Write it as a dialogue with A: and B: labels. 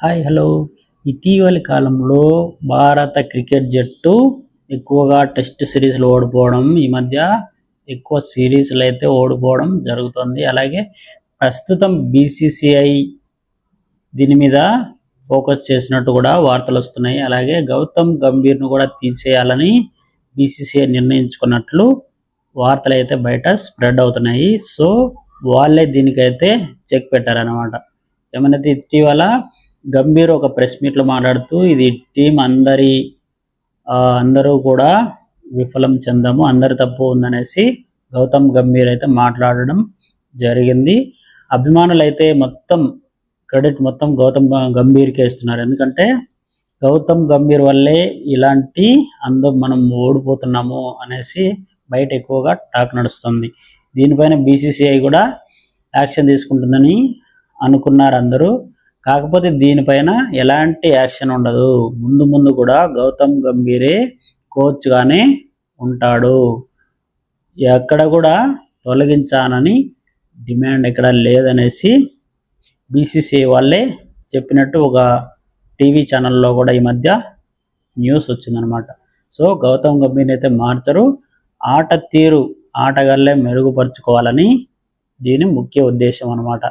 A: Hi hello. ఇటీవలి కాలంలో భారత క్రికెట్ జట్టు ఎక్కువగా టెస్ట్ సిరీస్లు ఓడిపోవడం ఈ మధ్య ఎక్కువ సిరీస్లు అయితే ఓడిపోవడం జరుగుతుంది. అలాగే ప్రస్తుతం బీసీసీఐ దీని మీద ఫోకస్ చేసినట్టు కూడా వార్తలు వస్తున్నాయి. అలాగే గౌతమ్ గంభీర్ను కూడా తీసేయాలని బీసీసీఐ నిర్ణయించుకున్నట్లు వార్తలు అయితే బయట స్ప్రెడ్ అవుతున్నాయి. సో వాళ్ళే దీనికైతే చెక్ పెట్టారనమాట ఏమైనా ఇటీవల గంభీర్ ఒక ప్రెస్ మీట్లో మాట్లాడుతూ ఇది టీం అందరి అందరూ కూడా విఫలం చెందాము అందరి తప్పు ఉందనేసి గౌతమ్ గంభీర్ అయితే మాట్లాడడం జరిగింది. అభిమానులైతే మొత్తం క్రెడిట్ మొత్తం గౌతమ్ గంభీర్కే ఇస్తున్నారు. ఎందుకంటే గౌతమ్ గంభీర్ వల్లే ఇలాంటి అందరం మనం ఓడిపోతున్నాము అనేసి బయట ఎక్కువగా టాక్ నడుస్తుంది. దీనిపైన బీసీసీఐ కూడా యాక్షన్ తీసుకుంటుందని అనుకున్నారు అందరూ కాకపోతే దీనిపైన ఎలాంటి యాక్షన్ ఉండదు. ముందు ముందు కూడా గౌతమ్ గంభీరే కోచ్గానే ఉంటాడు. ఎక్కడ కూడా తొలగించానని డిమాండ్ ఇక్కడ లేదనేసి బీసీసీఐ వాళ్ళే చెప్పినట్టు ఒక టీవీ ఛానల్లో కూడా ఈ మధ్య న్యూస్ వచ్చిందనమాట సో గౌతమ్ గంభీర్ అయితే మార్చరు. ఆట తీరు ఆటగాళ్ళే మెరుగుపరుచుకోవాలని దీని ముఖ్య ఉద్దేశం అనమాట